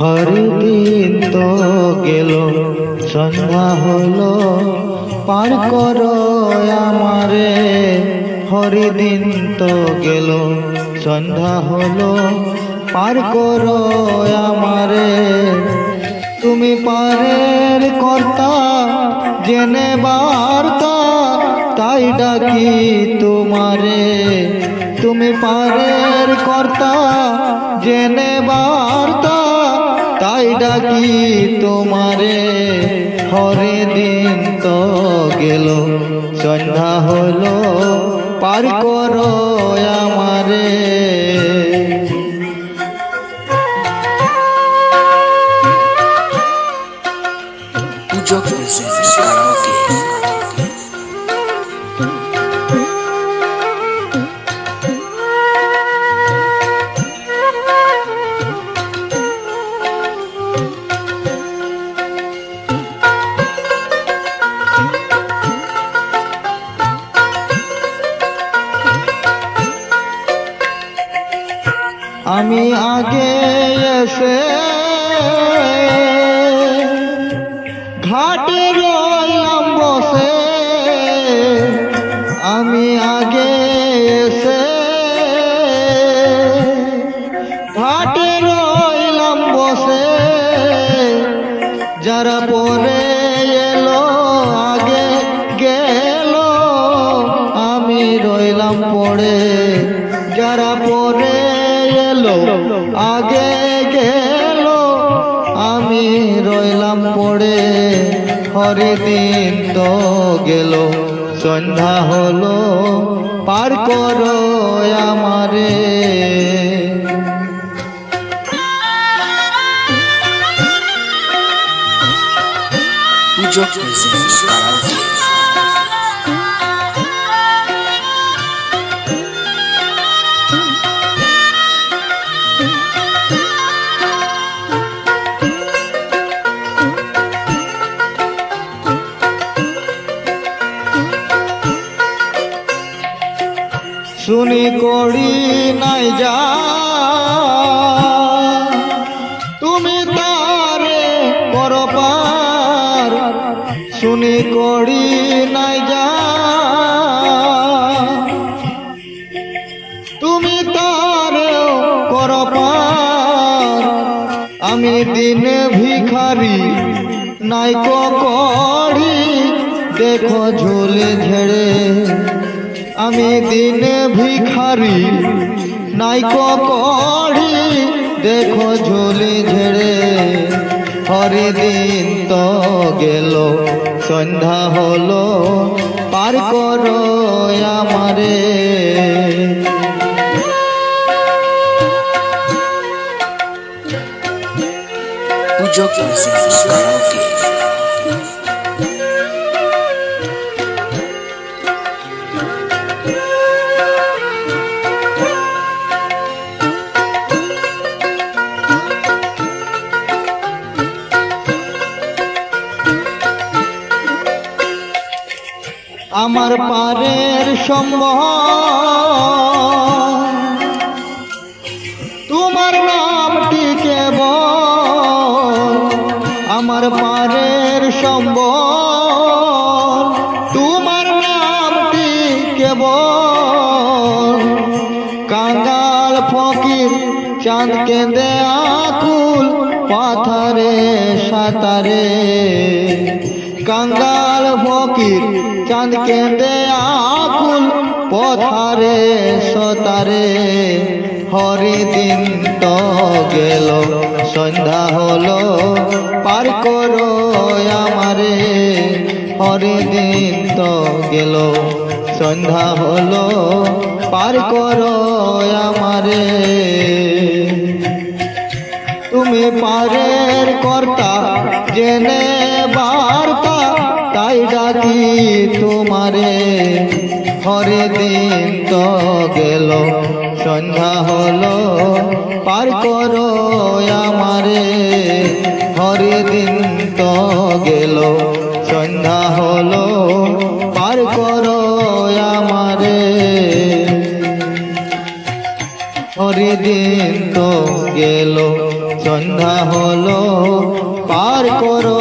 হরিদিন তো গেল, সন্ধ্যা হলো। পার করো আমারে হরিদিন তো গেল, সন্ধ্যা হলো। পার করো আমারে, তুমি পারের কর্তা, জেনে বার্তা, তাই ডাকি তোমারে। তুমি পারের কর্তা, জেনে বার্তা তাই ডাকি তোমারে? হরে দিন তো গেল সন্ধ্যা হলো পার করো আমারে। আমি আগে এসে ঘাটে রইলাম বসে। আমি আগে এসে ঘাটে রইলাম বসে। যারা পরে দিন তো গেল সন্ধ্যা হলো পার করো আমারে। শুনি করি নাই যা। তুমি তারে করো পার শুনি করি নাই যা। তুমি তারে করো পার আমি দিন ভিখারি নাই করি দেখো ঝোলে ঝেড়ে আমি দিন ভিখারি নাই করি দেখো ঝোলে ঝেড়ে। হরে দিন তো গেল, সন্ধ্যা হলো, পার করো আমারে। Pujo আমার পারের সম্ভব তোমার নামটি কেবল। আমার পারের সম্বল। তোমার নামটি কেবল। কাঙ্গাল ফকির চাঁদ কেঁদে আকুল পাথারে সাঁতারে। কাঙ্গাল ফকির চাঁদ কেঁদে আকুল পথারে, সতারে। হরি দিন তো গেল, সন্ধ্যা হলো, পার করো আমারে। হরি দিন তো গেল, সন্ধ্যা হলো, পার করো আমারে। তুমি পারের কর্তা, জেনে বার্তা তোমারে হরে দিন তো গেল। সন্ধ্যা হলো, পার করো আমারে হরে দিন তো গেল। সন্ধ্যা হলো, পার করো আমারে হরে দিন তো গেল। সন্ধ্যা হলো, পার করো